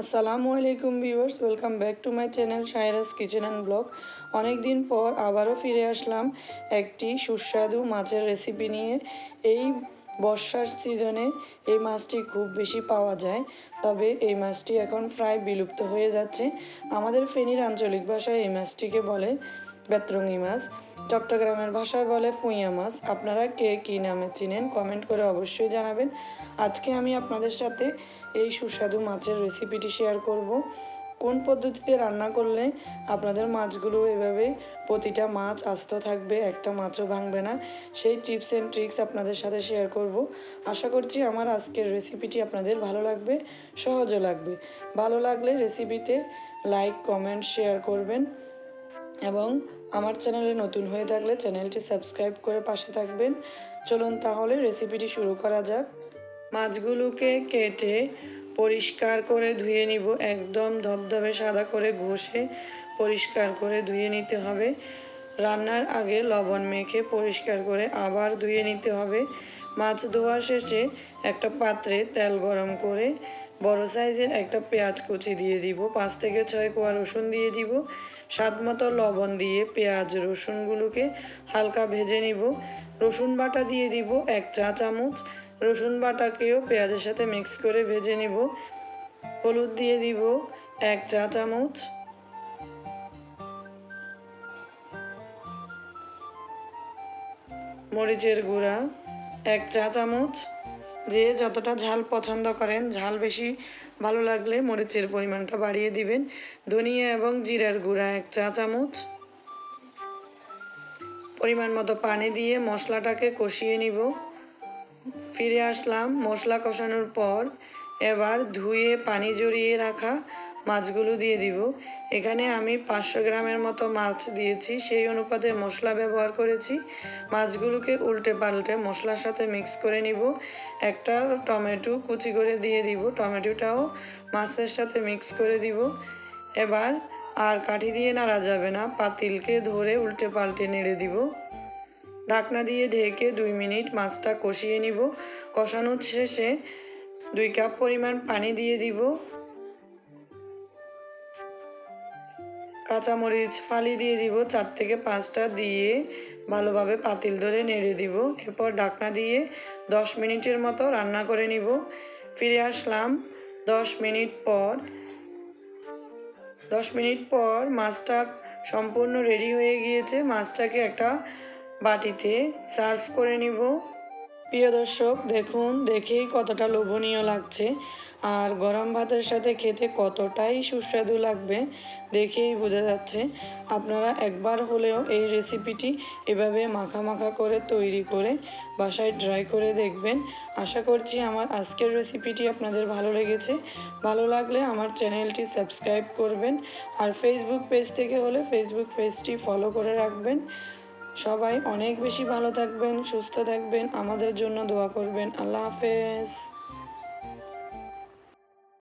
আসসালামু আলাইকুম viewers, welcome back to my channel Saira's kitchen and vlog. অনেক দিন পর আবারও ফিরে আসলাম একটি সুস্বাদু মাছের রেসিপি নিয়ে। এই বর্ষার সিজনে এই মাছটি খুব বেশি পাওয়া যায়, তবে এই মাছটি এখন প্রায় বিলুপ্ত হয়ে যাচ্ছে। আমাদের ফেনীর আঞ্চলিক ভাষায় এই মাছটিকে বলে বেতরঙ্গি মাছ। চট্টগ্রামের ভাষায় বলে ফুইয়া মাছ। আপনারা কে কী নামে চিনেন কমেন্ট করে অবশ্যই জানাবেন। আজকে আমি আপনাদের সাথে এই সুস্বাদু মাছের রেসিপিটি শেয়ার করব। কোন পদ্ধতিতে রান্না করলে আপনাদের মাছগুলো এভাবে প্রতিটা মাছ আস্ত থাকবে, একটা মাছও ভাঙবে না, সেই টিপস অ্যান্ড ট্রিক্স আপনাদের সাথে শেয়ার করব। আশা করছি আমার আজকের রেসিপিটি আপনাদের ভালো লাগবে, সহজও লাগবে। ভালো লাগলে রেসিপিতে লাইক কমেন্ট শেয়ার করবেন। এবং আমার চ্যানেলে নতুন হয়ে থাকলে চ্যানেলটি সাবস্ক্রাইব করে পাশে থাকবেন। চলুন তাহলে রেসিপিটি শুরু করা যাক। মাছগুলোকে কেটে পরিষ্কার করে ধুয়ে নিব। একদম ধবধবে সাদা করে ঘষে পরিষ্কার করে ধুয়ে নিতে হবে। রান্নার আগে লবণ মেখে পরিষ্কার করে আবার ধুয়ে নিতে হবে। মাছ ধোয়া শেষে একটা পাত্রে তেল গরম করে বড় সাইজের একটা পেঁয়াজ কুচি দিয়ে দিব, পাঁচ থেকে ছয় কোয়া রসুন দিয়ে দিব, স্বাদ মতো লবণ দিয়ে পেঁয়াজ রসুনগুলোকে হালকা ভেজে নিব। রসুন বাটা দিয়ে দিব এক চা চামচ, রসুন বাটাকেও পেঁয়াজের সাথে মিক্স করে ভেজে নিব। হলুদ দিয়ে দিব এক চা চামচ মরিচের গুঁড়া, এক চা চামচ, যে যতটা ঝাল পছন্দ করেন, ঝাল বেশি ভালো লাগলে মরিচের পরিমাণটা বাড়িয়ে দিবেন। ধনিয়া এবং জিরার গুঁড়া এক চা চামচ। পরিমাণ মতো পানি দিয়ে মশলাটাকে কষিয়ে নিব। ফিরে আসলাম মশলা কষানোর পর। এবার ধুয়ে পানি জড়িয়ে রাখা মাছগুলো দিয়ে দিব। এখানে আমি পাঁচশো গ্রামের মতো মাছ দিয়েছি। সেই অনুপাতে মশলা ব্যবহার করেছি। মাছগুলোকে উল্টে পাল্টে মশলার সাথে মিক্স করে নিব। একটা টমেটো কুচি করে দিয়ে দিব। টমেটোটাও মাছের সাথে মিক্স করে দিব। এবার আর কাঠি দিয়ে নাড়া যাবে না। পাতিলকে ধরে উল্টে পাল্টে নেড়ে দিব। ঢাকনা দিয়ে ঢেকে দুই মিনিট মাছটা কষিয়ে নিব। কষানোর শেষে দুই কাপ পরিমাণ পানি দিয়ে দিব। কাঁচামরিচ ফালি দিয়ে দিব, চার থেকে পাঁচটা দিয়ে ভালোভাবে পাতিল ধরে নেড়ে দিব। এরপর ঢাকনা দিয়ে দশ মিনিটের মতো রান্না করে নিব। ফিরে আসলাম দশ মিনিট পর। দশ মিনিট পর মাছটা সম্পূর্ণ রেডি হয়ে গিয়েছে। মাছটাকে একটা বাটিতে সার্ভ করে নিব। প্রিয় দর্শক, দেখুন, দেখেই কতটা লোভনীয় লাগছে। আর গরম ভাতের সাথে খেতে কতটাই সুস্বাদু লাগবে, দেখেই বোঝা যাচ্ছে। আপনারা একবার হলেও এই রেসিপিটি এভাবে মাখা মাখা করে তৈরি করে বাসায় ট্রাই করে দেখবেন। আশা করছি আমার আজকের রেসিপিটি আপনাদের ভালো লেগেছে। ভালো লাগলে আমার চ্যানেলটি সাবস্ক্রাইব করবেন। আর ফেসবুক পেজ থেকে হলে ফেসবুক পেজটি ফলো করে রাখবেন। সবাই অনেক বেশি ভালো থাকবেন সুস্থ থাকবেন আমাদের জন্য দোয়া করবেন। আল্লাহ হাফেজ।